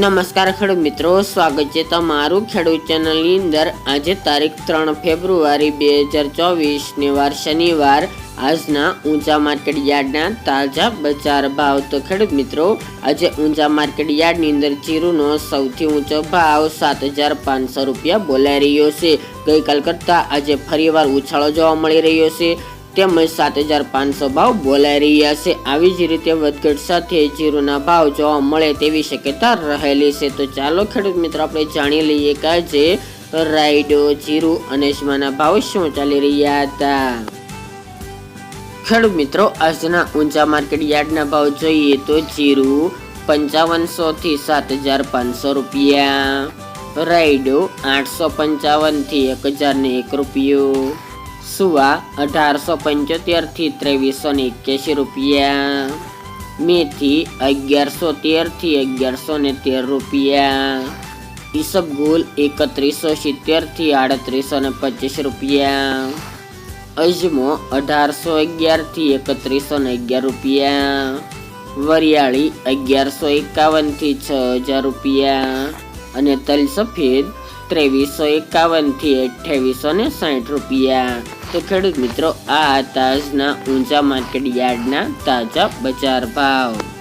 નમસ્કાર ખેડૂત મિત્રો, સ્વાગત છે તમારું ખેડૂત ચેનલની અંદર. આજે તારીખ ત્રણ ફેબ્રુઆરી બે હજાર ચોવીસની વાર શનિવાર. આજના ઊંચા માર્કેટ યાર્ડના તાજા બજાર ભાવ. તો ખેડૂત મિત્રો, આજે ઊંચા માર્કેટ યાર્ડની અંદર જીરુનો સૌથી ઊંચો ભાવ સાત હજાર પાંચસો રૂપિયા બોલાઈ રહ્યો છે. ગઈકાલ કરતાં આજે ફરીવાર ઉછાળો જોવા મળી રહ્યો છે. તેમજ સાત હજાર પાંચસો ભાવ બોલાઈ રહ્યા છે. આવી જ રીતે વધઘટ સાથે જીરુના ભાવ જોવા મળે તેવી શક્યતા રહેલી છે. તો ચાલો ખેડૂત મિત્રો, આપણે જાણી લઈએ કે આજે રાઈડો જીરુ અને શમાના ભાવ શું ચાલી રહ્યા હતા? ખેડૂત મિત્રો, આજના ઊંચા માર્કેટ યાર્ડના ભાવ જોઈએ તો જીરુ પંચાવનસો થી સાત હજાર પાંચસો રૂપિયા, રાયડો આઠસો પંચાવનથી એક હજાર ને એક રૂપિયો. સુવા અઢારસો પંચોતેરથી ત્રેવીસો ને એક્યાસી રૂપિયા. મેથી અગિયારસો તેરથી અગિયારસો ને તેર રૂપિયા. ઈસબગુલ એકત્રીસો સિત્તેરથી આડત્રીસો ને પચીસ રૂપિયા. અજમો અઢારસો અગિયારથી એકત્રીસો ને અગિયાર રૂપિયા. વરિયાળી અગિયારસો એકાવનથી છ હજાર રૂપિયા. અને તલ સફેદ ત્રેવીસો એકાવનથી અઠ્યાવીસો ને સાઠ રૂપિયા. તો ખેડૂત મિત્રો આ હતા આજના ઊંચા માર્કેટ યાર્ડના તાજા બજાર ભાવ.